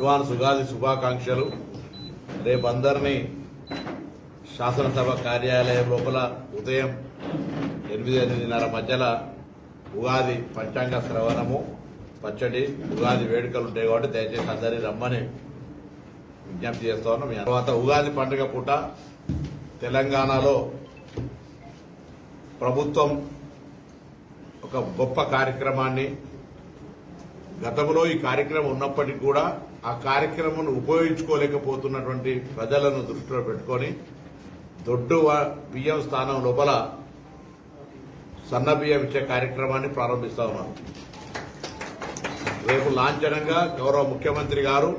Advance Ugadi శుభాకాంక్షలు. రేపు అందరినీ శాసనసభ కార్యాలయం లోపల ఉదయం ఎనిమిది ఎనిమిదిన్నర మధ్యలో ఉగాది పంచాంగ శ్రవణము పచ్చడి ఉగాది వేడుకలు ఉంటాయి కాబట్టి దయచేసి అందరినీ రమ్మని విజ్ఞప్తి చేస్తా ఉన్నాం. తర్వాత ఉగాది పండుగ పూట తెలంగాణలో ప్రభుత్వం ఒక గొప్ప కార్యక్రమాన్ని గతంలో ఈ కార్యక్రమం ఉన్నప్పటికీ కూడా ఆ కార్యక్రమం ఉపయోగించుకోలేకపోతున్నటువంటి ప్రజలను దృష్టిలో పెట్టుకొని దొడ్డు వ- బియ్యం స్థానం లోపల సన్న బియ్యం ఇచ్చే కార్యక్రమాన్ని ప్రారంభిస్తా ఉన్నాను రేపు లాంఛనంగా గౌరవ ముఖ్యమంత్రి గారు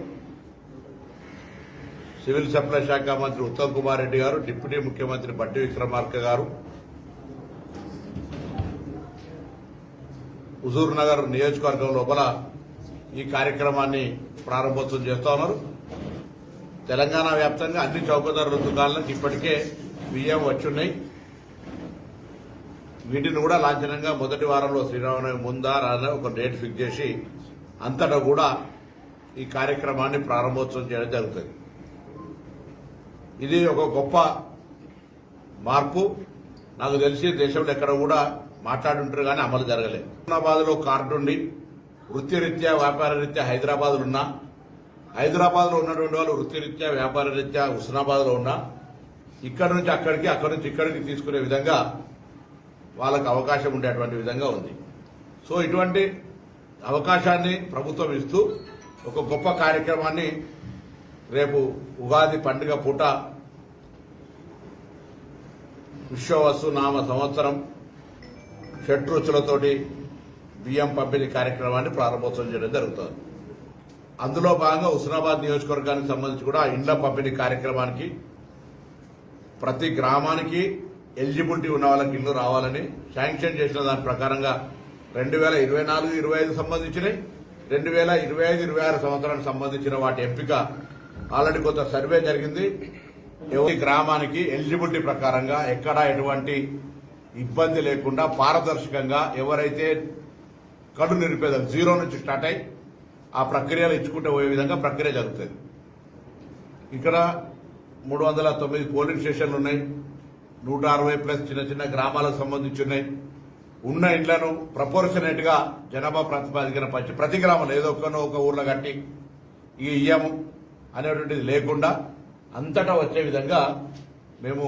సివిల్ సప్లై శాఖ మంత్రి ఉత్తమ్ కుమార్ రెడ్డి గారు డిప్యూటీ ముఖ్యమంత్రి బట్టి విక్రమార్క గారు హుజూర్ నగర్ నియోజకవర్గం లోపల ఈ కార్యక్రమాన్ని ప్రారంభోత్సవం చేస్తా ఉన్నారు. తెలంగాణ వ్యాప్తంగా అన్ని చౌకధర దుకాణాలకు ఇప్పటికే బియ్యం వచ్చున్నాయి. వీటిని కూడా లాంఛనంగా మొదటి వారంలో శ్రీరామనవమి ముందా రాదా ఒక డేట్ ఫిక్స్ చేసి అంతటా కూడా ఈ కార్యక్రమాన్ని ప్రారంభోత్సవం చేయడం జరుగుతుంది. ఇది ఒక గొప్ప మార్పు. నాకు తెలిసి దేశంలో ఎక్కడ కూడా మాట్లాడుంటారు కానీ అమలు జరగలేదు. హైదరాబాద్లో కార్డు ఉండి వృత్తిరీత్యా వ్యాపార రీత్యా హైదరాబాద్లో ఉన్నా. హైదరాబాద్లో ఉన్నటువంటి వాళ్ళు వృత్తిరీత్యా వ్యాపార రీత్యా హుస్నాబాద్లో ఉన్నా. ఇక్కడ నుంచి అక్కడికి అక్కడి నుంచి ఇక్కడికి తీసుకునే విధంగా వాళ్ళకు అవకాశం ఉండేటువంటి విధంగా ఉంది. సో ఇటువంటి అవకాశాన్ని ప్రభుత్వం ఇస్తూ ఒక గొప్ప కార్యక్రమాన్ని రేపు ఉగాది పండుగ పూట విశ్వవసు నామ సంవత్సరం షట్రుచులతోటి బియ్యం పంపిణీ కార్యక్రమాన్ని ప్రారంభోత్సవం చేయడం జరుగుతుంది. అందులో భాగంగా హుస్నాబాద్ నియోజకవర్గానికి సంబంధించి కూడా ఇండ్ల పంపిణీ కార్యక్రమానికి ప్రతి గ్రామానికి ఎలిజిబిలిటీ ఉన్న వాళ్ళకి ఇల్లు రావాలని శాంక్షన్ చేసిన దాని ప్రకారంగా రెండు వేల ఇరవై నాలుగు ఇరవై ఐదు సంబంధించినవి రెండు వేల ఇరవై ఐదు ఇరవై ఆరు సంవత్సరానికి సంబంధించిన వాటి ఎంపిక. ఆల్రెడీ కొంత సర్వే జరిగింది. ఎవరి గ్రామానికి ఎలిజిబిలిటీ ప్రకారంగా ఎక్కడ ఎటువంటి ఇబ్బంది లేకుండా పారదర్శకంగా ఎవరైతే కడు నిరుపేదలు జీరో నుంచి స్టార్ట్ అయ్యి ఆ ప్రక్రియలు ఇచ్చుకుంటూ పోయే విధంగా ప్రక్రియ జరుగుతుంది. ఇక్కడ మూడు వందల తొమ్మిది పోలింగ్ స్టేషన్లు ఉన్నాయి. నూట అరవై ప్లస్ చిన్న చిన్న గ్రామాలకు సంబంధించి ఉన్నాయి. ఉన్న ఇండ్లను ప్రపోర్షనేట్గా జనాభా ప్రాతిపాదికన పంచి ప్రతి గ్రామంలో ఏదో ఒక్కనో ఒక ఊర్లో కట్టి ఈ ఇయ్యము అనేటువంటిది లేకుండా అంతటా వచ్చే విధంగా మేము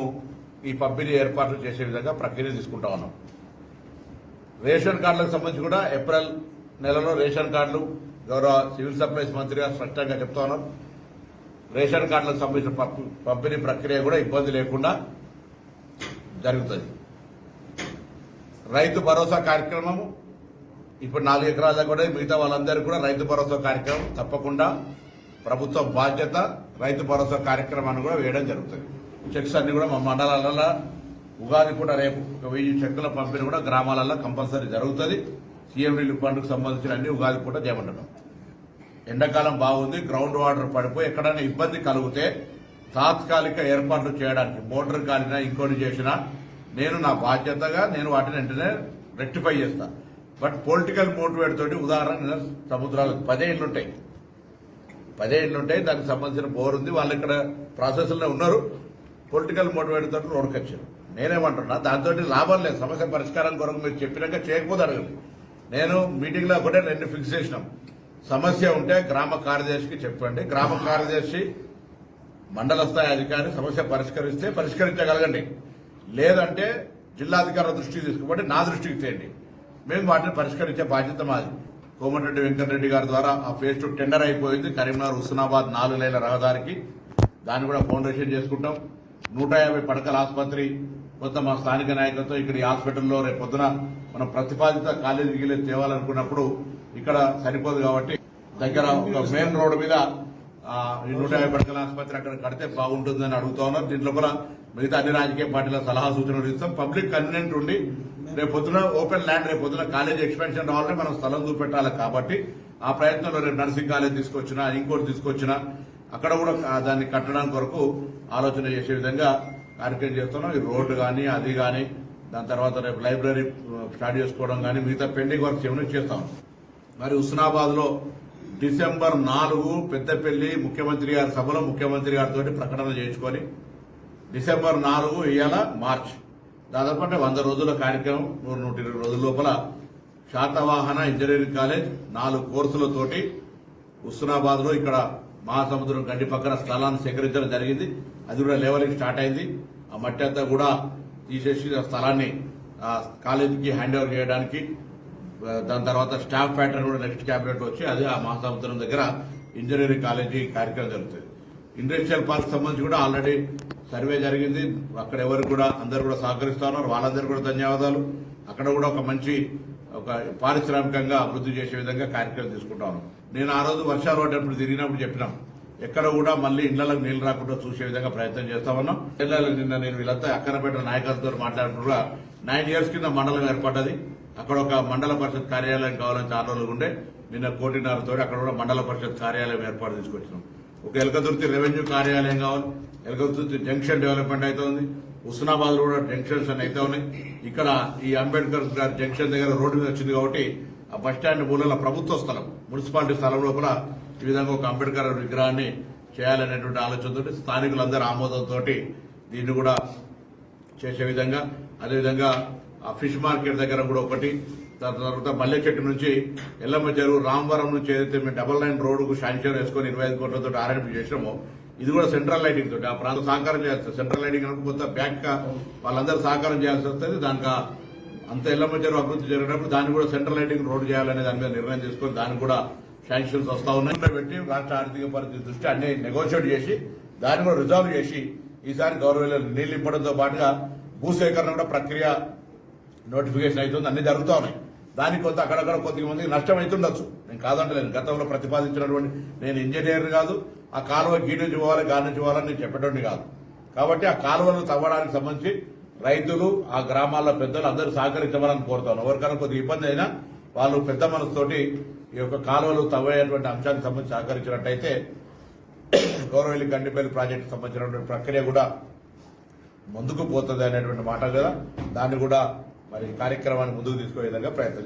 ఈ పంపిణీ ఏర్పాట్లు చేసే విధంగా ప్రక్రియ తీసుకుంటా ఉన్నాం. రేషన్ కార్డులకు సంబంధించి కూడా ఏప్రిల్ నెలలో రేషన్ కార్డులు గౌరవ సివిల్ సప్లైస్ మంత్రిగా స్పష్టంగా చెప్తా ఉన్నాం. రేషన్ కార్డులకు సంబంధించిన పంపిణీ ప్రక్రియ కూడా ఇబ్బంది లేకుండా జరుగుతుంది. రైతు భరోసా కార్యక్రమము ఇప్పుడు నాలుగు ఎకరాల కూడా మిగతా వాళ్ళందరికీ కూడా రైతు భరోసా కార్యక్రమం తప్పకుండా ప్రభుత్వ బాధ్యత రైతు భరోసా కార్యక్రమాన్ని కూడా వేయడం జరుగుతుంది. చెక్స్ అన్ని కూడా మా మండలాలలో ఉగాది కూడా రేపు ఒక వెయ్యి చెక్కుల పంపిణీ కూడా గ్రామాలలో కంపల్సరీ జరుగుతుంది. సీఎం నీళ్ళు పండుగకు సంబంధించిన అన్ని ఉగాది కూడా చేయమంటున్నాం. ఎండాకాలం బాగుంది గ్రౌండ్ వాటర్ పడిపోయి ఎక్కడైనా ఇబ్బంది కలిగితే తాత్కాలిక ఏర్పాట్లు చేయడానికి మోటార్ కాలినా ఇంకోటి చేసినా నేను నా బాధ్యతగా నేను వాటిని వెంటనే రెక్టిఫై చేస్తా. బట్ పొలిటికల్ మోటివేట్ తోటి ఉదాహరణ సముద్రాలకు పదే ఇళ్ళు ఉంటాయి పదే ఇళ్ళు ఉంటాయి దానికి సంబంధించిన బోర్ ఉంది వాళ్ళు ఇక్కడ ప్రాసెస్లో ఉన్నారు. పొలిటికల్ మోటివేట్ తోటి రోడ్కి వచ్చారు నేనేమంటున్నా దాంతో లాభం లేదు. సమస్య పరిష్కారం కొరకు మీరు చెప్పినాక చేయకపోతే అడగండి. నేను మీటింగ్లో ఒకటే రెండు ఫిక్స్ చేసినాం. సమస్య ఉంటే గ్రామ కార్యదర్శికి చెప్పండి. గ్రామ కార్యదర్శి మండల స్థాయి అధికారి సమస్య పరిష్కరిస్తే పరిష్కరించగలగండి. లేదంటే జిల్లాధికారుల దృష్టికి తీసుకుపోతే నా దృష్టికి చేయండి మేము వాటిని పరిష్కరించే బాధ్యత మాది. కోమటిరెడ్డి వెంకటరెడ్డి గారి ద్వారా ఆ ఫేజ్ టు టెండర్ అయిపోయింది. కరీంనగర్ హుస్నాబాద్ నాలుగు లైన్ల రహదారికి దాన్ని కూడా ఫౌండేషన్ చేసుకుంటాం. నూట యాభై పడకల ఆసుపత్రి కొంత మా స్థానిక నాయకులతో ఇక్కడ ఈ హాస్పిటల్లో రేపు పొద్దున మనం ప్రతిపాదిత కాలేజీ గిలే తేవాలనుకున్నప్పుడు ఇక్కడ సరిపోదు కాబట్టి దగ్గర ఒక మెయిన్ రోడ్డు మీద ఈ నూట యాభై పడకల ఆసుపత్రి అక్కడ కడితే బాగుంటుందని అడుగుతా ఉన్నారు. దీంట్లో కూడా మిగతా అన్ని రాజకీయ పార్టీల సలహా సూచనలు ఇస్తాం. పబ్లిక్ కన్వీనెంట్ ఉండి రేపు పొద్దున ఓపెన్ ల్యాండ్ రేపు పొద్దున కాలేజ్ ఎక్స్పెన్షన్ రావాలంటే మనం స్థలం చూపెట్టాలి కాబట్టి ఆ ప్రయత్నంలో రేపు నర్సింగ్ కాలేజ్ తీసుకొచ్చినా ఇంకోటి తీసుకొచ్చినా అక్కడ కూడా దాన్ని కట్టడానికి కొరకు ఆలోచన చేసే విధంగా కార్యక్రమం చేస్తున్నాం. ఈ రోడ్డు కానీ అది కానీ దాని తర్వాత రేపు లైబ్రరీ స్టార్ట్ చేసుకోవడం కానీ మిగతా పెండింగ్ వర్క్స్ ఏమైనా చేస్తాం. మరి హుస్నాబాద్లో డిసెంబర్ నాలుగు పెద్దపల్లి ముఖ్యమంత్రి గారి సభలో ముఖ్యమంత్రి గారితో ప్రకటన చేయించుకొని డిసెంబర్ నాలుగు ఇవాళ మార్చ్. దాదాపు అంటే వంద రోజుల కార్యక్రమం నూరు నూట ఇరవై రోజుల లోపల శాతవాహన ఇంజనీరింగ్ కాలేజ్ నాలుగు కోర్సులతోటి హుస్నాబాద్లో ఇక్కడ మహాసముద్రం గడ్డి పక్కన స్థలాన్ని సేకరించడం జరిగింది. అది కూడా లెవెలింగ్ స్టార్ట్ అయింది. ఆ మట్టి అంతా కూడా తీసేసి ఆ స్థలాన్ని ఆ కాలేజీకి హ్యాండ్ ఓవర్ చేయడానికి దాని తర్వాత స్టాఫ్ ప్యాటర్న్ కూడా నెక్స్ట్ క్యాబినెట్ వచ్చి అది ఆ మహాసముద్రం దగ్గర ఇంజనీరింగ్ కాలేజీ కార్యక్రమం జరుగుతుంది. ఇండస్ట్రియల్ పార్క్ సంబంధించి కూడా ఆల్రెడీ సర్వే జరిగింది. అక్కడ ఎవరు కూడా అందరు కూడా సహకరిస్తున్నారు వాళ్ళందరూ కూడా ధన్యవాదాలు. అక్కడ కూడా ఒక మంచి ఒక పారిశ్రామికంగా అభివృద్ధి చేసే విధంగా కార్యక్రమం తీసుకుంటా ఉన్నాం. నేను ఆ రోజు వర్షాలు తిరిగినప్పుడు చెప్పినాం. ఎక్కడ కూడా మళ్ళీ ఇళ్ళకు నీళ్ళు రాకుండా చూసే విధంగా ప్రయత్నం చేస్తా ఉన్నాం. ఇళ్ళలో నిన్న నేను వీళ్ళంతా అక్కనపేట నాయకత్వంతో మాట్లాడినప్పుడు కూడా నైన్ ఇయర్స్ కింద మండలం ఏర్పడ్డది. అక్కడ ఒక మండల పరిషత్ కార్యాలయం కావాలని చాలా రోజులు ఉండే. నిన్న కోటిన్నరతో అక్కడ కూడా మండల పరిషత్ కార్యాలయం ఏర్పాటు తీసుకొచ్చినాం. ఒక ఎలకదుర్తి రెవెన్యూ కార్యాలయం కావాలి. ఎలకదుర్తి జంక్షన్ డెవలప్మెంట్ అవుతుంది హుస్నాబాద్ కూడా జంక్షన్స్ అని అయితే ఉన్నాయి. ఇక్కడ ఈ అంబేద్కర్ గారి జంక్షన్ దగ్గర రోడ్డు మీద వచ్చింది కాబట్టి ఆ బస్ స్టాండ్ మూలలో ప్రభుత్వ స్థలం మున్సిపాలిటీ స్థలం లోపల ఈ విధంగా ఒక అంబేద్కర్ విగ్రహాన్ని చేయాలనేటువంటి ఆలోచనతో స్థానికులందరూ ఆమోదంతో దీన్ని కూడా చేసే విధంగా అదేవిధంగా ఆ ఫిష్ మార్కెట్ దగ్గర కూడా ఒకటి దాని తర్వాత మల్లె చెట్టు నుంచి ఎల్లమ్మ చెరువు రామవరం నుంచి ఏదైతే మేము డబల్ లైన్ రోడ్డుకు శాంక్షన్ వేసుకొని ఇరవై ఐదు కోట్లతో ఆర్ఎన్పి చేసినామో ఇది కూడా సెంట్రల్ లైటింగ్ తోటి ఆ ప్రాంతం సహకారం చేయాల్సి సెంట్రల్ లైటింగ్ అనుకుంటే బ్యాక్ వాళ్ళందరూ సహకారం చేయాల్సి వస్తుంది. దానికి అంత ఎల్లమ్మ చెరువు అభివృద్ధి జరిగినప్పుడు దాన్ని కూడా సెంట్రల్ లైటింగ్ రోడ్డు చేయాలనే దాని మీద నిర్ణయం తీసుకొని దానికి కూడా శాంక్షన్స్ వస్తా ఉన్నాయి. పెట్టి రాష్ట్ర ఆర్థిక పరిస్థితి దృష్టి అన్ని నెగోషియేట్ చేసి దాన్ని కూడా రిజాల్వ్ చేసి ఈసారి గౌరవ నీళ్ళు ఇవ్వడంతో పాటుగా భూసేకరణ కూడా ప్రక్రియ నోటిఫికేషన్ అవుతుంది. అన్ని జరుగుతూ ఉన్నాయి. దానికి కొంత అక్కడక్కడ కొద్దిమందికి నష్టం అవుతుండొచ్చు. నేను కాదంటలేను. గతంలో ప్రతిపాదించినటువంటి నేను ఇంజనీర్ కాదు. ఆ కాలువ గీ నుంచి పోవాలి గా నుంచి పోవాలని నేను చెప్పేటోడిని కాదు. కాబట్టి ఆ కాలువలను తవ్వడానికి సంబంధించి రైతులు ఆ గ్రామాల్లో పెద్దలు అందరూ సహకరించమని కోరుతాను. ఎవరికైనా కొద్దిగా ఇబ్బంది అయినా వాళ్ళు పెద్ద మనసుతోటి ఈ యొక్క కాలువలు తవ్వేటువంటి అంశానికి సంబంధించి సహకరించినట్టయితే గౌరవల్లి గండిపల్లి ప్రాజెక్టు సంబంధించినటువంటి ప్రక్రియ కూడా ముందుకు పోతుంది అనేటువంటి మాట కదా. దాన్ని కూడా మరి కార్యక్రమాన్ని ముందుకు తీసుకునే విధంగా ప్రయత్నం